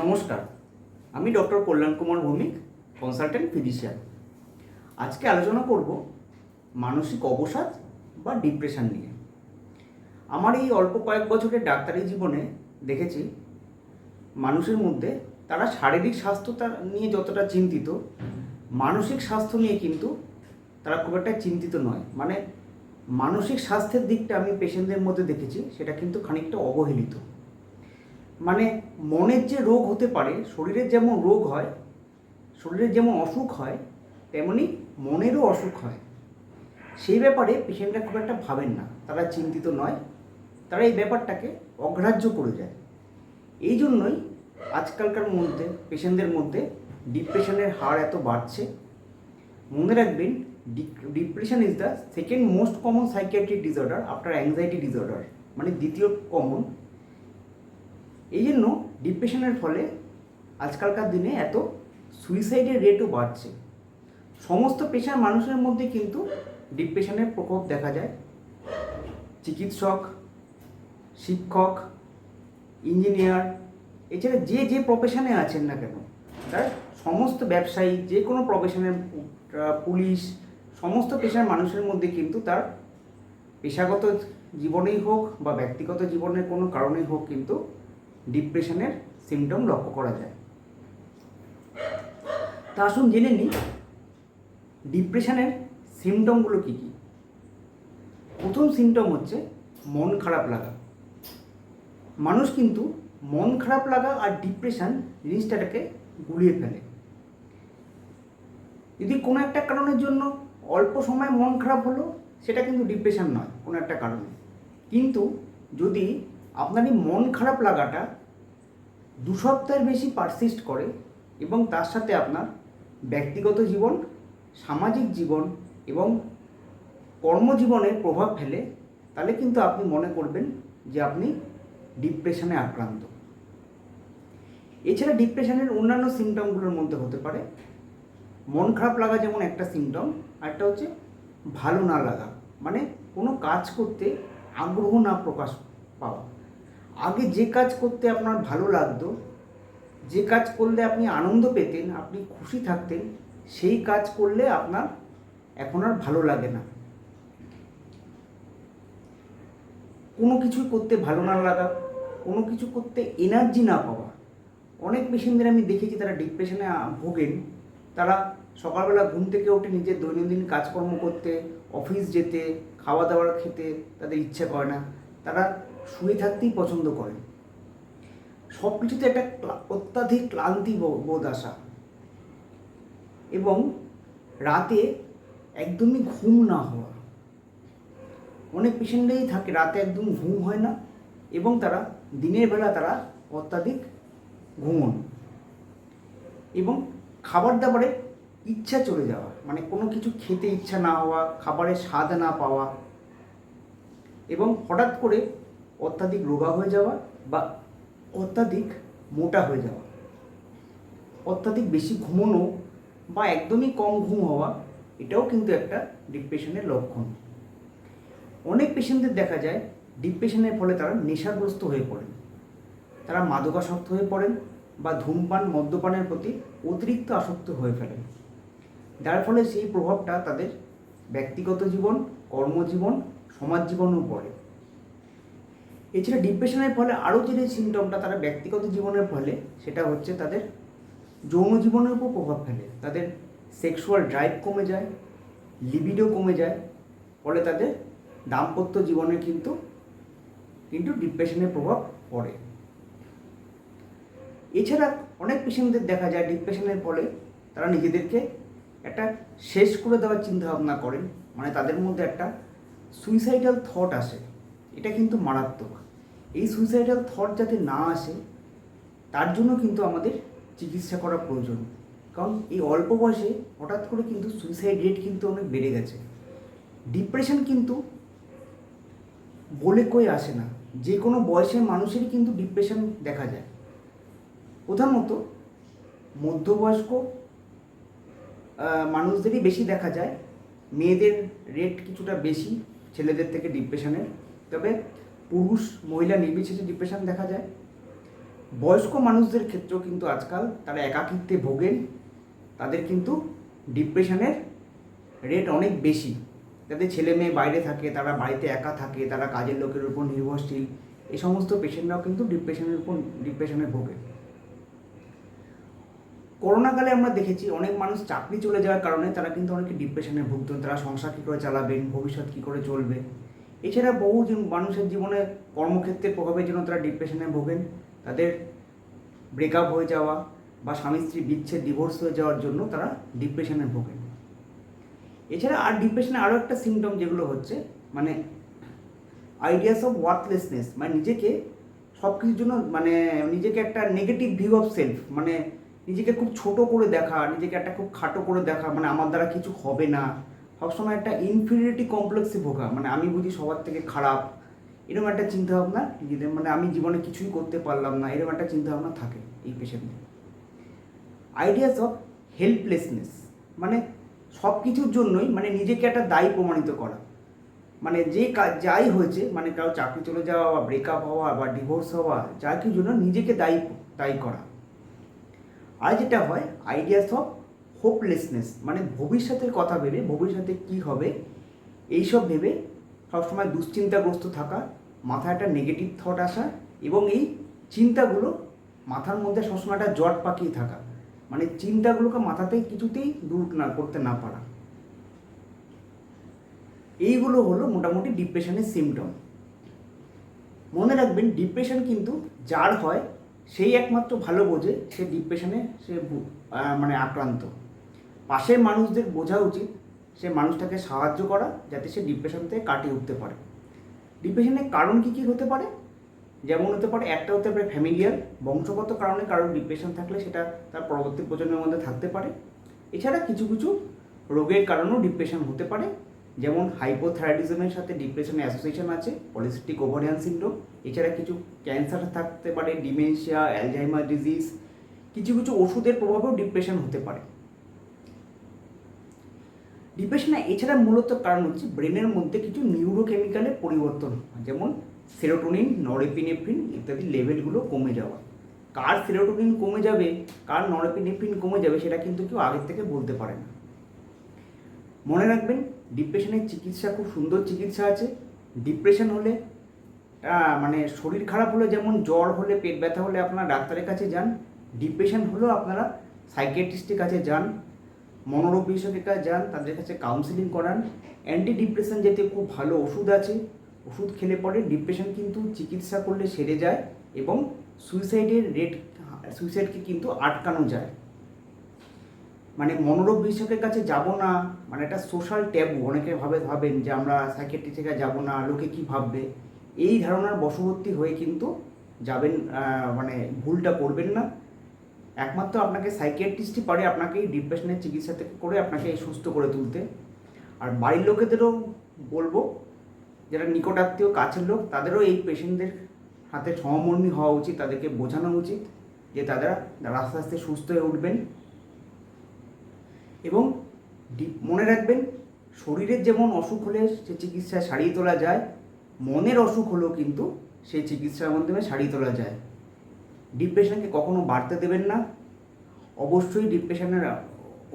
নমস্কার, আমি doctor Kalyan Kumar Bhowmik consultant physician আজকে আলোচনা করব মানসিক অবসাদ বা ডিপ্রেশন নিয়ে। আমার এই অল্প কয়েক বছরের ডাক্তারি জীবনে দেখেছি, মানুষের মধ্যে তারা শারীরিক স্বাস্থ্যতা নিয়ে যতটা চিন্তিত, মানসিক স্বাস্থ্য নিয়ে কিন্তু তারা খুব একটা চিন্তিত নয়। মানে মানসিক স্বাস্থ্যের দিকটা আমি পেশেন্টদের মধ্যে দেখেছি, সেটা কিন্তু খানিকটা অবহেলিত। মানে মনের যে রোগ হতে পারে, শরীরের যেমন রোগ হয়, শরীরের যেমন অসুখ হয়, তেমনি মনেরও অসুখ হয়। সেই ব্যাপারে পেশেন্টরা খুব একটা ভাবেন না। তারা চিন্তিত নয়। তারা এই ব্যাপারটাকে অগ্রাহ্য করে যায়। এই জন্যই আজকালকার মধ্যে, পেশেন্টদের মধ্যে ডিপ্রেশনের হার এত বাড়ছে। মনে রাখবেন depression is the second most common psychiatric disorder after anxiety disorder মানে দ্বিতীয় কমন এই জন্য ডিপ্রেশনের ফলে আজকালকার দিনে এত সুইসাইডের রেটও বাড়ছে। সমস্ত পেশার মানুষের মধ্যে কিন্তু ডিপ্রেশনের প্রকোপ দেখা যায়। চিকিৎসক, শিক্ষক ইঞ্জিনিয়ার এছাড়া যে যে প্রফেশনে আছেন না কেন, তার সমস্ত ব্যবসায়ী, যে কোনো প্রফেশনের পুলিশ, সমস্ত পেশার মানুষের মধ্যে কিন্তু তার পেশাগত জীবনেই হোক বা ব্যক্তিগত জীবনের কোনো কারণেই হোক কিন্তু ডিপ্রেশনের সিমটম লক্ষ্য করা যায়। তা আসুন জেনে নিই, ডিপ্রেশনের সিমটমগুলো কী কী? প্রথম সিমটম হচ্ছে মন খারাপ লাগা। মানুষ কিন্তু মন খারাপ লাগা আর ডিপ্রেশন জিনিসটাকে গুলিয়ে ফেলে। যদি কোনো একটা কারণের জন্য অল্প সময় মন খারাপ হলো, সেটা কিন্তু ডিপ্রেশন নয়, কোনো একটা কারণে। কিন্তু যদি আপনার এই মন খারাপ লাগাটা দু সপ্তাহের বেশি পারসিস্ট করে এবং তার সাথে আপনার ব্যক্তিগত জীবন, সামাজিক জীবন এবং কর্মজীবনে প্রভাব ফেলে, তাহলে কিন্তু আপনি মনে করবেন যে আপনি ডিপ্রেশনে আক্রান্ত। এছাড়া ডিপ্রেশনের অন্যান্য সিমটমগুলোর মধ্যে হতে পারে। মন খারাপ লাগা যেমন একটা সিমটম আরেকটা হচ্ছে ভালো না লাগা। মানে কোনো কাজ করতে আগ্রহ না প্রকাশ পাওয়া। আগে যে কাজ করতে আপনার ভালো লাগতো, যে কাজ করলে আপনি আনন্দ পেতেন, আপনি খুশি থাকতেন, সেই কাজ করলে আপনার এখন আর ভালো লাগে না। কোনো কিছুই করতে ভালো না লাগা, কোনো কিছু করতে এনার্জি না পাওয়া। অনেক পেশেন্টদের আমি দেখেছি তারা ডিপ্রেশনে ভোগেন। তারা সকালবেলা ঘুম থেকে উঠে নিজের দৈনন্দিন কাজকর্ম করতে অফিস যেতে, খাওয়া দাওয়ার খেতে তাদের ইচ্ছা করে না। তারা শুয়ে থাকতেই পছন্দ করে। সব কিছুতে একটা অত্যাধিক ক্লান্তি বোধ আসা। এবং রাতে একদমই ঘুম না হওয়া। অনেক পেশেন্টেই থাকে, রাতে একদম ঘুম হয় না এবং তারা দিনের বেলা তারা অত্যাধিক ঘুমন। এবং খাবার দাবারে ইচ্ছা চলে যাওয়া মানে কোনো কিছু খেতে ইচ্ছা না হওয়া, খাবারের স্বাদ না পাওয়া। এবং হঠাৎ করে অত্যাধিক রোগা হয়ে যাওয়া বা অত্যাধিক মোটা হয়ে যাওয়া। অত্যাধিক বেশি ঘুমোনো বা একদমই কম ঘুম হওয়া, এটাও কিন্তু একটা ডিপ্রেশনের লক্ষণ। অনেক পেশেন্টদের দেখা যায় ডিপ্রেশনের ফলে তারা নেশাগ্রস্ত হয়ে পড়েন। তারা মাদকাসক্ত হয়ে পড়েন বা ধূমপান, মদ্যপানের প্রতি অতিরিক্ত আসক্ত হয়ে ফেলেন। যার ফলে সেই প্রভাবটা তাদের ব্যক্তিগত জীবন, কর্মজীবন সমাজ জীবনেও পড়ে। এছাড়া ডিপ্রেশনের ফলে আরও যে সিমটমটা তারা ব্যক্তিগত জীবনের ফলে, সেটা হচ্ছে তাদের যৌন জীবনের উপর প্রভাব ফেলে। তাদের সেক্সুয়াল ড্রাইভ কমে যায় লিবিডো কমে যায়, ফলে তাদের দাম্পত্য জীবনে কিন্তু কিন্তু ডিপ্রেশনের প্রভাব পড়ে। এছাড়া অনেক পেশেন্টদের দেখা যায় ডিপ্রেশনের ফলে, তারা নিজেদেরকে একটা শেষ করে দেওয়ার চিন্তা ভাবনা করেন। মানে তাদের মধ্যে একটা সুইসাইডাল থট আসে। এটা কিন্তু মারাত্মক। এই সুইসাইডাল থট যাতে না আসে, তার জন্য কিন্তু আমাদের চিকিৎসা করা প্রয়োজন। কারণ এই অল্প বয়সে হঠাৎ করে কিন্তু সুইসাইড রেট কিন্তু অনেক বেড়ে গেছে। ডিপ্রেশন কিন্তু বলে কই আসে না। যে কোনো বয়সের মানুষেরই কিন্তু ডিপ্রেশন দেখা যায়। প্রধানত মধ্যবয়স্ক মানুষদেরই বেশি দেখা যায়। মেয়েদের রেট কিছুটা বেশি, ছেলেদের থেকে ডিপ্রেশনের তবে পুরুষ, মহিলা নির্বিশেষে ডিপ্রেশন দেখা যায়। বয়স্ক মানুষদের ক্ষেত্রেও কিন্তু আজকাল তারা একাকিত্বে ভোগেন। তাদের কিন্তু ডিপ্রেশনের রেট অনেক বেশি। যাদের ছেলে মেয়ে বাইরে থাকে, তারা বাড়িতে একা থাকে, তারা কাজের লোকের উপর নির্ভরশীল, এই সমস্ত পেশেন্টরাও কিন্তু ডিপ্রেশনের উপর ডিপ্রেশনে ভোগে। করোনাকালে আমরা দেখেছি অনেক মানুষ চাকরি চলে যাওয়ার কারণে তারা কিন্তু অনেকে ডিপ্রেশনে ভুগতেন। তারা সংসার কী করে চালাবেন, ভবিষ্যৎ কী করে চলবে? এছাড়া বহু মানুষের জীবনে কর্মক্ষেত্রের প্রভাবের জন্য তারা ডিপ্রেশনে ভোগেন। তাদের ব্রেকআপ হয়ে যাওয়া বা স্বামী স্ত্রী বিচ্ছেদ ডিভোর্স হয়ে যাওয়ার জন্য তারা ডিপ্রেশনে ভোগেন। এছাড়া আর ডিপ্রেশনে আরও একটা সিমটম যেগুলো হচ্ছে মানে আইডিয়াস অফ ওয়ার্থলেসনেস মানে নিজেকে সব কিছুর জন্য মানে নিজেকে একটা নেগেটিভ ভিউ অফ সেলফ মানে নিজেকে খুব ছোট করে দেখা, নিজেকে একটা খুব খাটো করে দেখা মানে আমার দ্বারা কিছু হবে না। সবসময় একটা ইনফিরিয়রিটি কমপ্লেক্সে ভোগা। মানে আমি বুঝি সবার থেকে খারাপ। এরকম একটা চিন্তাভাবনা নিজেদের মানে আমি জীবনে কিছুই করতে পারলাম না, এরকম একটা চিন্তাভাবনা থাকে এই পেশেন্টে আইডিয়াস অফ হেল্পলেসনেস মানে সব কিছুর জন্যই মানে নিজেকে একটা দায়ী প্রমাণিত করা। মানে যে কাজ যাই হয়েছে মানে কারও চাকরি চলে যাওয়া বা ব্রেকআপ হওয়া বা ডিভোর্স হওয়া যা কিছুর জন্য নিজেকে দায়ী দায়ী করা। আর যেটা হয় আইডিয়াস অফ হোপলেসনেস মানে ভবিষ্যতের কথা ভেবে, ভবিষ্যতে কি হবে, এইসব ভেবে সবসময় দুশ্চিন্তাগ্রস্ত থাকা, মাথায় একটা নেগেটিভ থট আসা এবং এই চিন্তাগুলো মাথার মধ্যে সবসময় একটা জট পাকিয়ে থাকা। মানে চিন্তাগুলোকে মাথাতে কিছুতেই দূর না, করতে না পারা। এইগুলো হলো মোটামুটি ডিপ্রেশনের সিমটম মনে রাখবেন, ডিপ্রেশন কিন্তু যার হয়, সেই একমাত্র ভালো বোঝে, সে ডিপ্রেশনে সে মানে আক্রান্ত। পাশের মানুষদের বোঝা উচিত সে মানুষটাকে সাহায্য করা যাতে সে ডিপ্রেশন থেকে কাটিয়ে উঠতে পারে। ডিপ্রেশনের কারণ কী কী হতে পারে? যেমন হতে পারে, একটা হতে পারে ফ্যামিলিয়ার বংশগত কারণে কারোর ডিপ্রেশন থাকলে সেটা তার পরবর্তী প্রজন্মের মধ্যে থাকতে পারে। এছাড়া কিছু কিছু রোগের কারণেও ডিপ্রেশন হতে পারে, যেমন হাইপোথাইরয়েডিজমের সাথে ডিপ্রেশনের অ্যাসোসিয়েশন আছে পলিসিস্টিক ওভারিয়ান সিন্ড্রোম এছাড়া কিছু ক্যান্সার থাকতে পারে ডিমেনশিয়া অ্যালজাইমার ডিজিজ কিছু কিছু ওষুধের প্রভাবেও ডিপ্রেশন হতে পারে। ডিপ্রেশনে এছাড়া মূলত কারণ হচ্ছে ব্রেনের মধ্যে কিছু নিউরোকেমিক্যালের পরিবর্তন যেমন সেরোটোনিন নরেপিনেফ্রিন ইত্যাদি লেভেলগুলো কমে যাওয়া। কার সেরোটোনিন কমে যাবে, কার নরেপিনেফ্রিন কমে যাবে সেটা কিন্তু কেউ আগের থেকে বলতে পারে না। মনে রাখবেন ডিপ্রেশনের চিকিৎসা, খুব সুন্দর চিকিৎসা আছে। ডিপ্রেশন হলে মানে শরীর খারাপ হলে যেমন জ্বর হলে, পেট ব্যথা হলে আপনারা ডাক্তারের কাছে যান। ডিপ্রেশন হলেও আপনারা সাইকিয়াট্রিস্টের কাছে যান। মনোরোগ বিশেষজ্ঞের যান, তাদের কাছে কাউন্সিলিং করান। অ্যান্টি ডিপ্রেশন যেতে খুব ভালো ওষুধ আছে। ওষুধ খেলে পরে ডিপ্রেশন কিন্তু চিকিৎসা করলে সেরে যায় এবং সুইসাইডের রেট সুইসাইডকে কিন্তু আটকানো যায়। মানে মনোরোগ বিশেষজ্ঞের কাছে যাব না মানে একটা সোশ্যাল ট্যাবু অনেকে ভাবে, ভাবেন যে আমরা সাইকেট্রি থেকে যাব না, লোকে কি ভাববে? এই ধারণার বশবর্তী হয়ে কিন্তু যাবেন মানে ভুলটা করবেন না। একমাত্র আপনাকে সাইকিয়াট্রিস্টই পারে আপনাকে এই ডিপ্রেশনের চিকিৎসা থেকে করে আপনাকে সুস্থ করে তুলতে। আর বাড়ির লোকেদেরও বলব, যারা নিকটাত্মীয় কাছের লোক, তাদেরও এই পেশেন্টদের হাতে সহমর্মী হওয়া উচিত, তাদেরকে বোঝানো উচিত যে তারা আস্তে আস্তে সুস্থ হয়ে উঠবেন। এবং মনে রাখবেন, শরীরের যেমন অসুখ হলে সে চিকিৎসা সারিয়ে তোলা যায়, মনের অসুখ হলেও কিন্তু সেই চিকিৎসার মাধ্যমে সারিয়ে তোলা যায়। ডিপ্রেশনকে কখনো বাড়তে দেবেন না। অবশ্যই ডিপ্রেশনের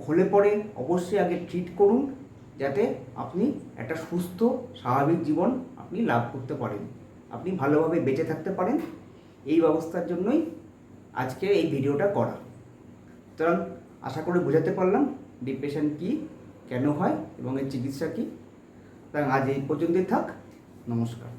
হলে পরে অবশ্যই আগে ট্রিট করুন, যাতে আপনি একটা সুস্থ, স্বাভাবিক জীবন আপনি লাভ করতে পারেন। আপনি ভালোভাবে বেঁচে থাকতে পারেন। এই ব্যবস্থার জন্যই আজকে এই ভিডিওটা করা। সুতরাং আশা করে বোঝাতে পারলাম ডিপ্রেশন কি, কেন হয় এবং এর চিকিৎসা কী। সুতরাং আজ এই পর্যন্তই থাক। নমস্কার।